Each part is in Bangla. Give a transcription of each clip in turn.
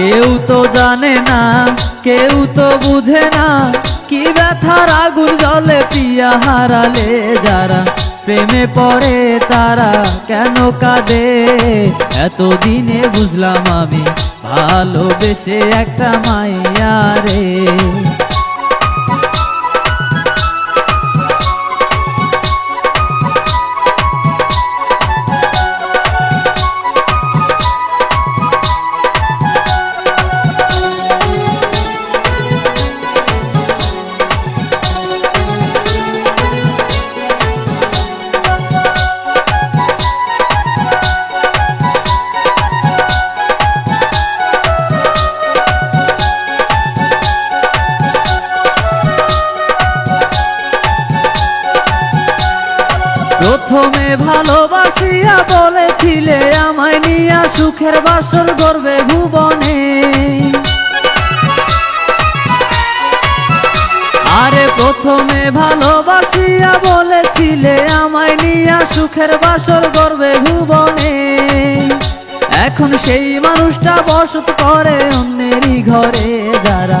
কেউ তো জানে না, কেউ তো বুঝে না কি ব্যথার আগুন জলে পিয়া হারালে যারা। প্রেমে পড়ে তারা কেন কাঁদে? এতদিনে বুঝলাম আমি, ভালোবেসে একটা মাইয়া রে। প্রথমে ভালোবাসিয়া বলেছিলে আমায় নিয়া সুখের বাসর গর্বে ভুবনে। আরে প্রথমে ভালোবাসিয়া বলেছিলে আমায় নিয়া সুখের বাসর গর্বে ভুবনে। এখন সেই মানুষটা বসত করে অন্যেরই ঘরে যারা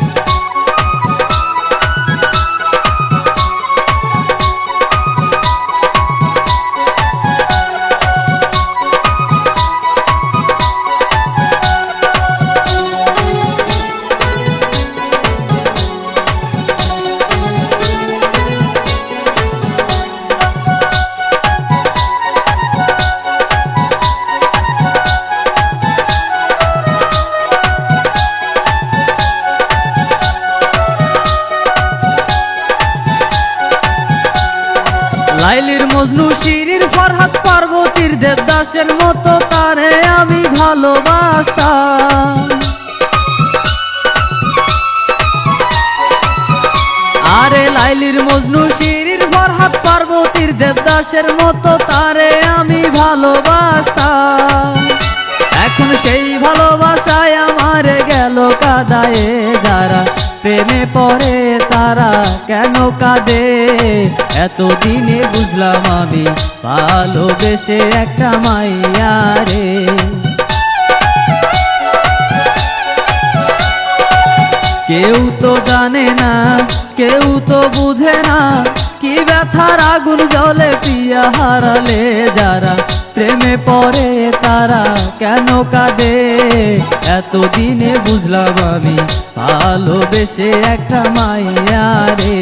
লাইলির মজনু শিরির ফরহাদ পার্বতীর দেবদাসের মতো তারে আমি ভালোবাসতাম। আরে লাইলির মজনু শিরির ফরহাদ পার্বতীর দেবদাসের মতো তারে আমি ভালোবাসতাম। এখন সেই ভালোবাসায় আমার গেল কাদায়ে যারা প্রেমে পড়ে। তারা কেন কাঁদে? এতদিনে বুঝলাম আমি ভালোবেসে একটা মাইয়া রে। কেউ তো জানে না, কেউ তো বুঝে না, কি ব্যথার আগুন জলে পিয়া হারালে যারা প্রেমে পরে তারা কেন কাঁদে? এতদিনে বুঝলাম আমি ভালোবেসে একটা মাইয়া রে।